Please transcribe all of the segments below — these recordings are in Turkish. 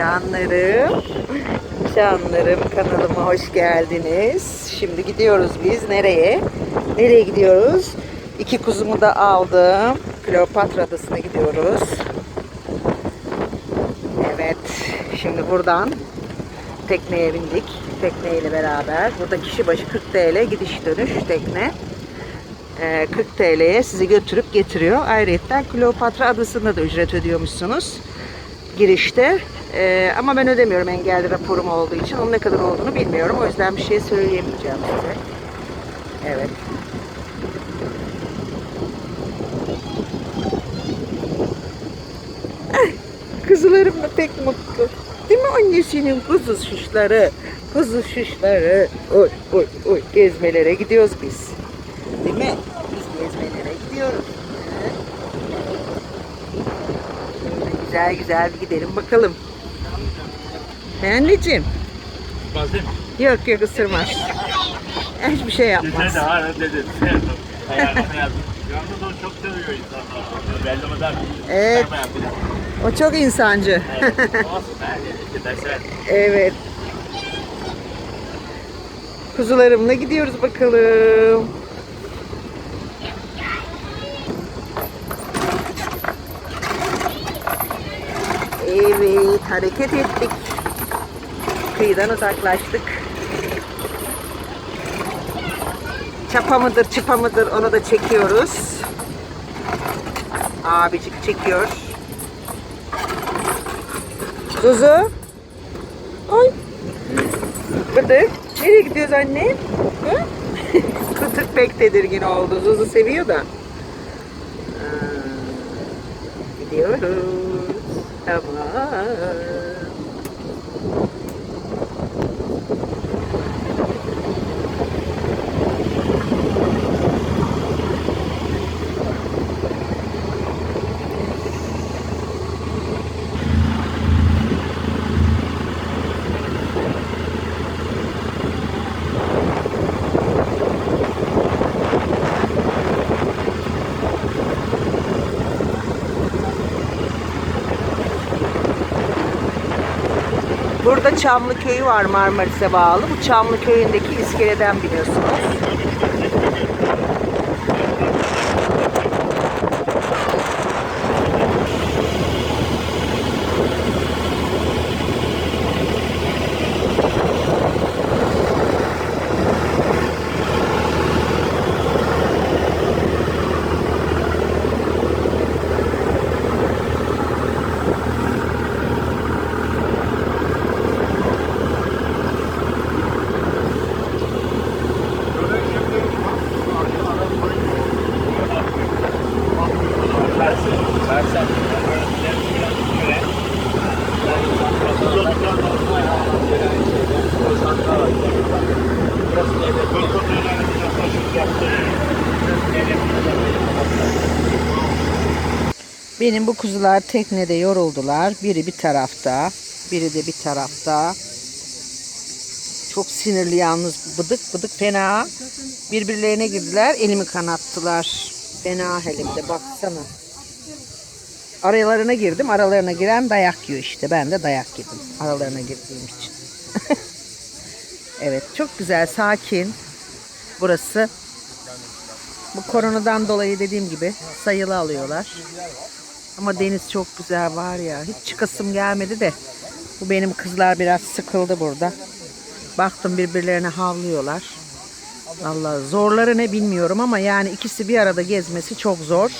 Canlarım, canlarım kanalıma hoş geldiniz. Şimdi gidiyoruz biz nereye? Nereye gidiyoruz? İki kuzumu da aldım. Kleopatra Adası'na gidiyoruz. Evet, şimdi buradan tekneye bindik. Tekneyle beraber. Burada kişi başı 40 TL gidiş dönüş tekne. Ee, 40 TL'ye sizi götürüp getiriyor. Ayrıca Kleopatra Adası'nda da ücret ödüyormuşsunuz girişte. Ee, ama ben ödemiyorum engelli raporum olduğu için. Onun ne kadar olduğunu bilmiyorum. O yüzden bir şey söyleyemeyeceğim size. Evet. Kızlarım da pek mutlu. Değil mi annesinin kuzu şuşları? Kuzu şuşları. Oy oy oy gezmelere gidiyoruz biz. Değil mi? Biz gezmelere gidiyoruz. Hı? Güzel güzel bir gidelim bakalım. Anneciğim? Bazen Yok yok ısırmaz. Hiçbir şey yapmaz. Güzel de har dedi. Hayalini yazdım. Yalnız o çok seviyor insanlar. Belli kadar. Evet. O çok insancı. Evet. Olsun evet. Kuzularımla gidiyoruz bakalım. Evet, hareket ettik. Kıyıdan uzaklaştık. Çapa mıdır, çıpa mıdır onu da çekiyoruz. Abicik çekiyor. Zuzu. Ay. Bıdık. Nereye gidiyoruz anne? Hı? Kutuk pek tedirgin oldu. Zuzu seviyor da. Gidiyoruz. Tamam. Burada Çamlı Köyü var Marmaris'e bağlı. Bu Çamlı Köyü'ndeki iskeleden biliyorsunuz. Benim bu kuzular teknede yoruldular. Biri bir tarafta, biri de bir tarafta. Çok sinirli yalnız bıdık bıdık fena. Birbirlerine girdiler, elimi kanattılar. Fena elimde baksana. Aralarına girdim, aralarına giren dayak yiyor işte. Ben de dayak yedim aralarına girdiğim için. evet, çok güzel, sakin. Burası. Bu koronadan dolayı dediğim gibi sayılı alıyorlar. Ama deniz çok güzel var ya. Hiç çıkasım gelmedi de. Bu benim kızlar biraz sıkıldı burada. Baktım birbirlerine havlıyorlar. Vallahi zorları ne bilmiyorum ama yani ikisi bir arada gezmesi çok zor.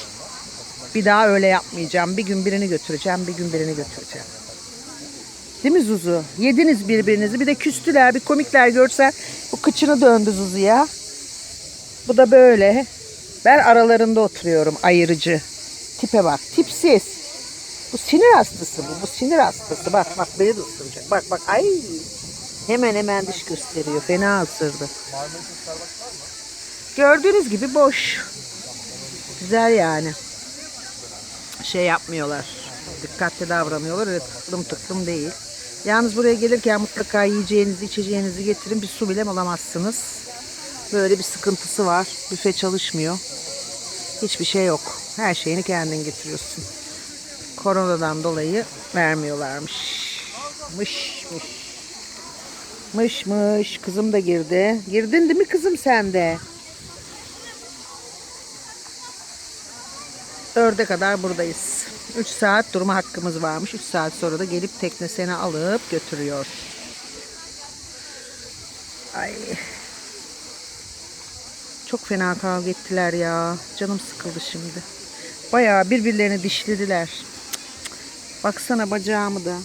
Bir daha öyle yapmayacağım. Bir gün birini götüreceğim, bir gün birini götüreceğim. Değil mi Zuzu? Yediniz birbirinizi. Bir de küstüler, bir komikler görse bu kıçını döndü Zuzu ya. Bu da böyle. Ben aralarında oturuyorum ayırıcı. Tipe bak. Tipsiz. Bu sinir hastası bu. Bu sinir hastası. Bak bak beni de ısıracak. Bak bak ay. Hemen hemen diş gösteriyor. Fena ısırdı. Gördüğünüz gibi boş. Güzel yani. Şey yapmıyorlar. Dikkatli davranıyorlar. Öyle tıklım tıklım değil. Yalnız buraya gelirken mutlaka yiyeceğinizi, içeceğinizi getirin. Bir su bile alamazsınız. Böyle bir sıkıntısı var. Büfe çalışmıyor. Hiçbir şey yok. Her şeyini kendin getiriyorsun. Koronadan dolayı vermiyorlarmış. Mış mış. Mış mış. Kızım da girdi. Girdin değil mi kızım sen de? Dörde kadar buradayız. 3 saat durma hakkımız varmış. 3 saat sonra da gelip teknesini alıp götürüyor. Ay. Çok fena kavga ettiler ya. Canım sıkıldı şimdi. Bayağı birbirlerini dişlediler. Baksana bacağımı da.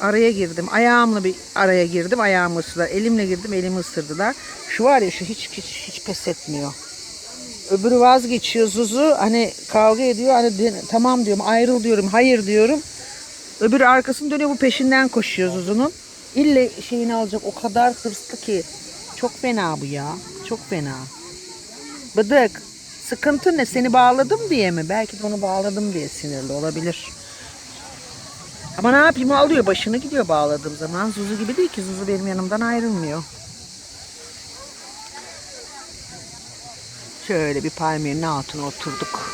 Araya girdim. Ayağımla bir araya girdim. Ayağımı ısırdılar. Elimle girdim. Elimi ısırdılar. Şu var ya şu hiç hiç, hiç pes etmiyor. Öbürü vazgeçiyor Zuzu. Hani kavga ediyor. Hani tamam diyorum ayrıl diyorum. Hayır diyorum. Öbürü arkasını dönüyor bu peşinden koşuyor Zuzu'nun. İlle şeyini alacak o kadar hırslı ki. Çok fena bu ya. Çok fena. Bıdık. Sıkıntı ne? Seni bağladım diye mi? Belki de onu bağladım diye sinirli olabilir. Ama ne yapayım alıyor başını gidiyor bağladığım zaman. Zuzu gibi değil ki. Zuzu benim yanımdan ayrılmıyor. Şöyle bir palmiyenin altına oturduk.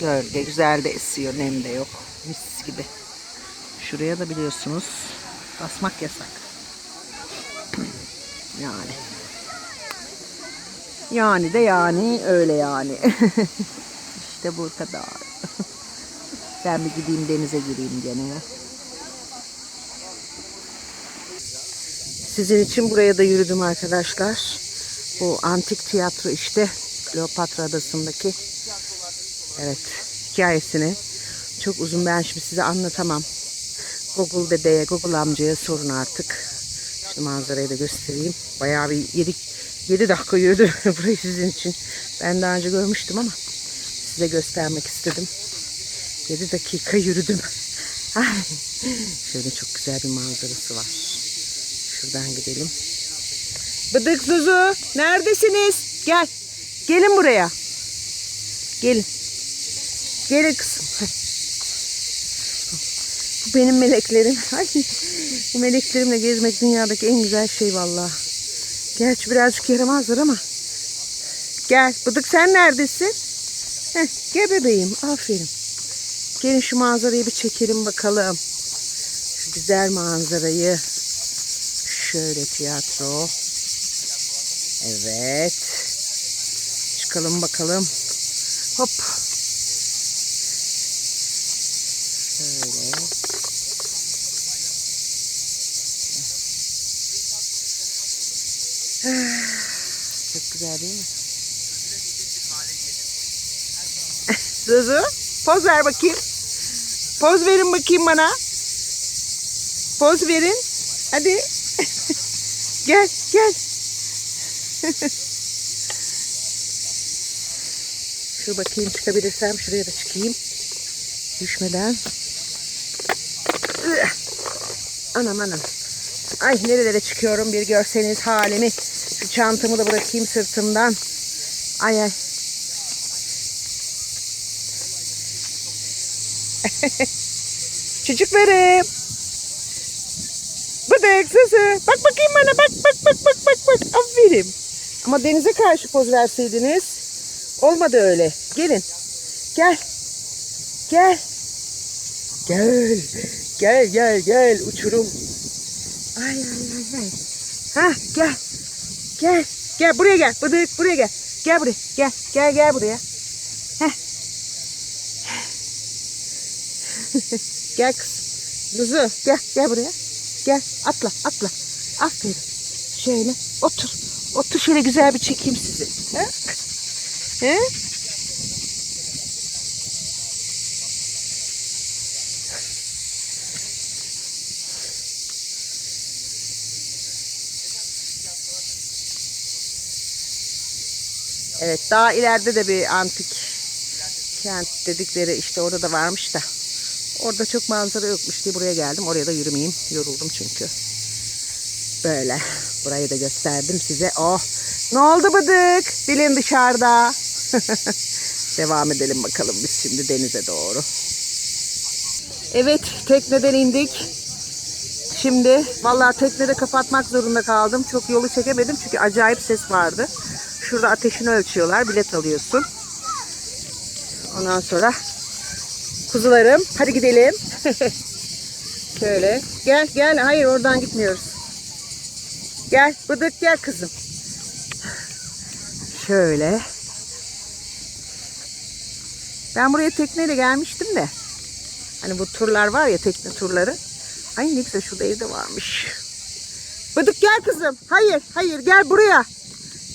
Gölge güzel de esiyor. Nem de yok. Mis gibi. Şuraya da biliyorsunuz basmak yasak. Yani. Yani de yani öyle yani. işte bu kadar. ben bir gideyim denize gireyim gene. Sizin için buraya da yürüdüm arkadaşlar. Bu antik tiyatro işte. Kleopatra Adası'ndaki. Evet. Hikayesini. Çok uzun ben şimdi size anlatamam. Google dedeye, Google amcaya sorun artık. Şu manzarayı da göstereyim. Bayağı bir 7, 7 dakika yürüdüm burayı sizin için. Ben daha önce görmüştüm ama size göstermek istedim. 7 dakika yürüdüm. Şöyle çok güzel bir manzarası var. Şuradan gidelim. Bıdık Zuzu neredesiniz? Gel. Gelin buraya. Gelin. Gelin kızım. Bu benim meleklerim. Ay, bu meleklerimle gezmek dünyadaki en güzel şey vallahi. Gerçi birazcık yaramazlar ama. Gel. Bıdık sen neredesin? Heh, gel bebeğim. Aferin. Gelin şu manzarayı bir çekelim bakalım. Şu güzel manzarayı. Şöyle tiyatro. Evet. Çıkalım bakalım. Hop. Şöyle. Güzel değil mi? Zuzu, poz ver bakayım. Poz verin bakayım bana. Poz verin. Hadi. gel, gel. Şu bakayım çıkabilirsem şuraya da çıkayım. Düşmeden. Anam anam. Ay nerelere çıkıyorum bir görseniz halimi. Çantamı da bırakayım sırtımdan. Ay ay. Çocuklarım. Bıdık sesi. Bak bakayım bana bak bak bak bak bak bak. Aferin. Ama denize karşı poz verseydiniz. Olmadı öyle. Gelin. Gel. Gel. Gel. Gel gel gel uçurum. Ay ay ay ay. Ha gel. Gel. Gel buraya gel. Bıdık buraya gel. Gel buraya. Gel. Gel gel buraya. Gel kız. Kuzu gel gel buraya. Gel atla atla. Aferin. Şöyle otur. Otur şöyle güzel bir çekeyim sizi. He? He? Evet daha ileride de bir antik kent dedikleri işte orada da varmış da. Orada çok manzara yokmuş diye buraya geldim. Oraya da yürümeyeyim. Yoruldum çünkü. Böyle. Burayı da gösterdim size. Oh. Ne oldu bıdık? Dilin dışarıda. Devam edelim bakalım biz şimdi denize doğru. Evet tekneden indik. Şimdi vallahi teknede kapatmak zorunda kaldım. Çok yolu çekemedim çünkü acayip ses vardı. Şurada ateşini ölçüyorlar. Bilet alıyorsun. Ondan sonra kuzularım hadi gidelim. Şöyle. Gel gel. Hayır oradan gitmiyoruz. Gel bıdık gel kızım. Şöyle. Ben buraya tekneyle gelmiştim de. Hani bu turlar var ya tekne turları. Ay ne güzel şurada evde varmış. Bıdık gel kızım. Hayır hayır gel buraya.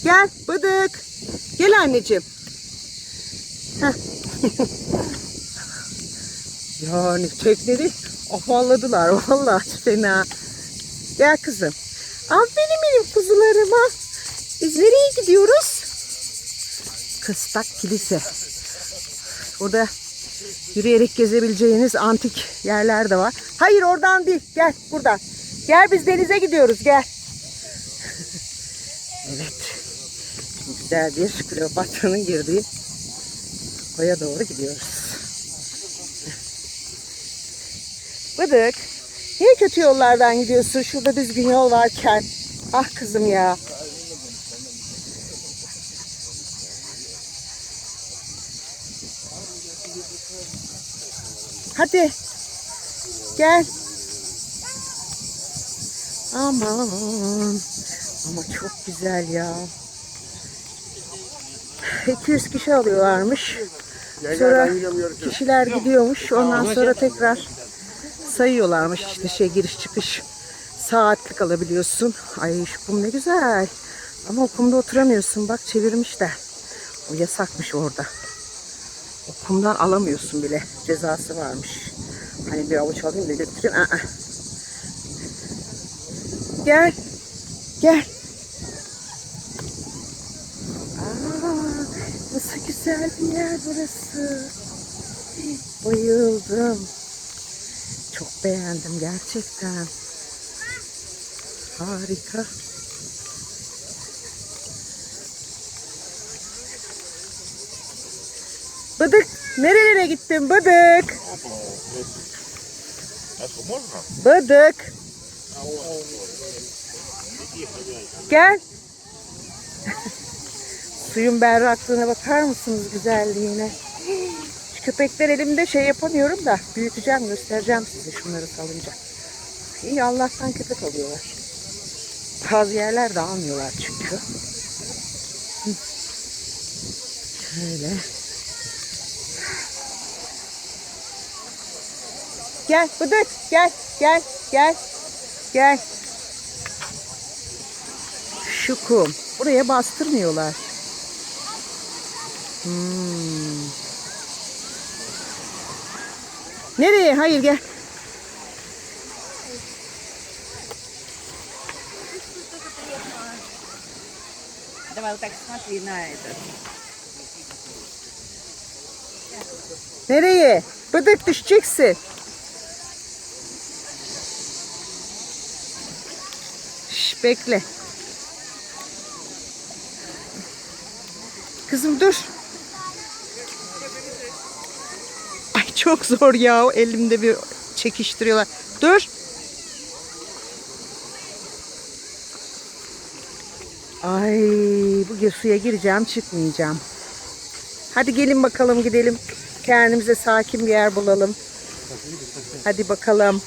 Gel bıdık. Gel anneciğim. Yani teknede afalladılar vallahi fena. Gel kızım. Aferin benim kuzularıma. Biz nereye gidiyoruz? Kıstak Kilise. Orada yürüyerek gezebileceğiniz antik yerler de var. Hayır oradan değil. Gel buradan. Gel biz denize gidiyoruz gel. evet. Güzel bir Kleopatra'nın girdiği koya doğru gidiyoruz. Bıdık. Niye kötü yollardan gidiyorsun? Şurada düzgün yol varken. Ah kızım ya. Hadi. Gel. Aman. Ama çok güzel ya. 200 kişi alıyorlarmış. Sonra kişiler gidiyormuş. Ondan sonra tekrar sayıyorlarmış işte şey giriş çıkış saatlik alabiliyorsun. Ay şu kum ne güzel. Ama o kumda oturamıyorsun. Bak çevirmişler. O yasakmış orada. O kumdan alamıyorsun bile. Cezası varmış. Hani bir avuç alayım da götüreyim. Aa. Gel. Gel. Aa, Nasıl güzel bir yer burası. Bayıldım. Çok beğendim gerçekten. Harika. Bıdık nerelere gittin Bıdık? Bıdık. Gel. Suyun berraklığına bakar mısınız güzelliğine? Şu köpekler elimde şey yapamıyorum da büyüteceğim göstereceğim size şunları salınca. İyi Allah'tan köpek alıyorlar. Bazı yerlerde almıyorlar çünkü. Şöyle. Gel bıdık gel gel gel gel. Şu kum. Buraya bastırmıyorlar. Hmm. Nereye? Hayır gel. Давай вот так смотри на это. Nereye? Bıdık düşeceksin. Şş, bekle. Kızım dur. Çok zor ya. Elimde bir çekiştiriyorlar. Dur. Ay bugün suya gireceğim çıkmayacağım. Hadi gelin bakalım gidelim. Kendimize sakin bir yer bulalım. Hadi bakalım.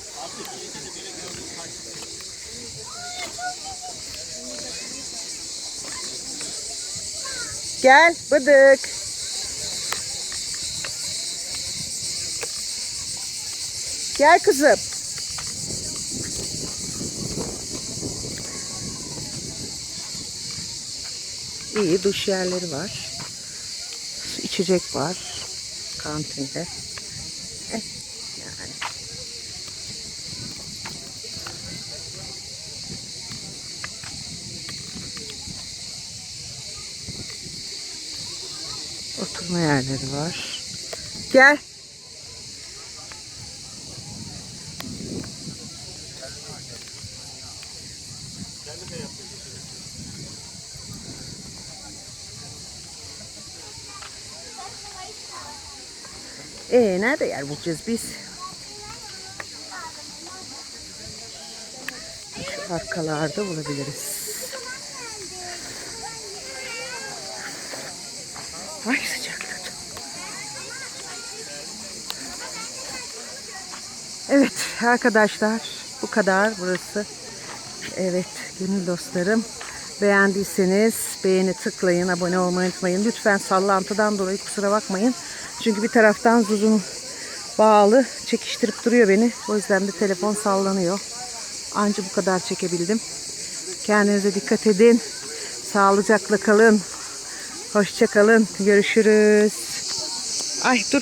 Gel bıdık. Gel kızım. İyi duş yerleri var. İçecek var. Kantinde. Eh. Oturma yerleri var. Gel. Ee, nerede yer bulacağız biz? Şu arkalarda bulabiliriz. Ay sıcaklık. Evet arkadaşlar bu kadar burası. Evet gönül dostlarım. Beğendiyseniz beğeni tıklayın, abone olmayı unutmayın. Lütfen sallantıdan dolayı kusura bakmayın. Çünkü bir taraftan zuzum bağlı çekiştirip duruyor beni. O yüzden de telefon sallanıyor. Anca bu kadar çekebildim. Kendinize dikkat edin. Sağlıcakla kalın. Hoşça kalın. Görüşürüz. Ay dur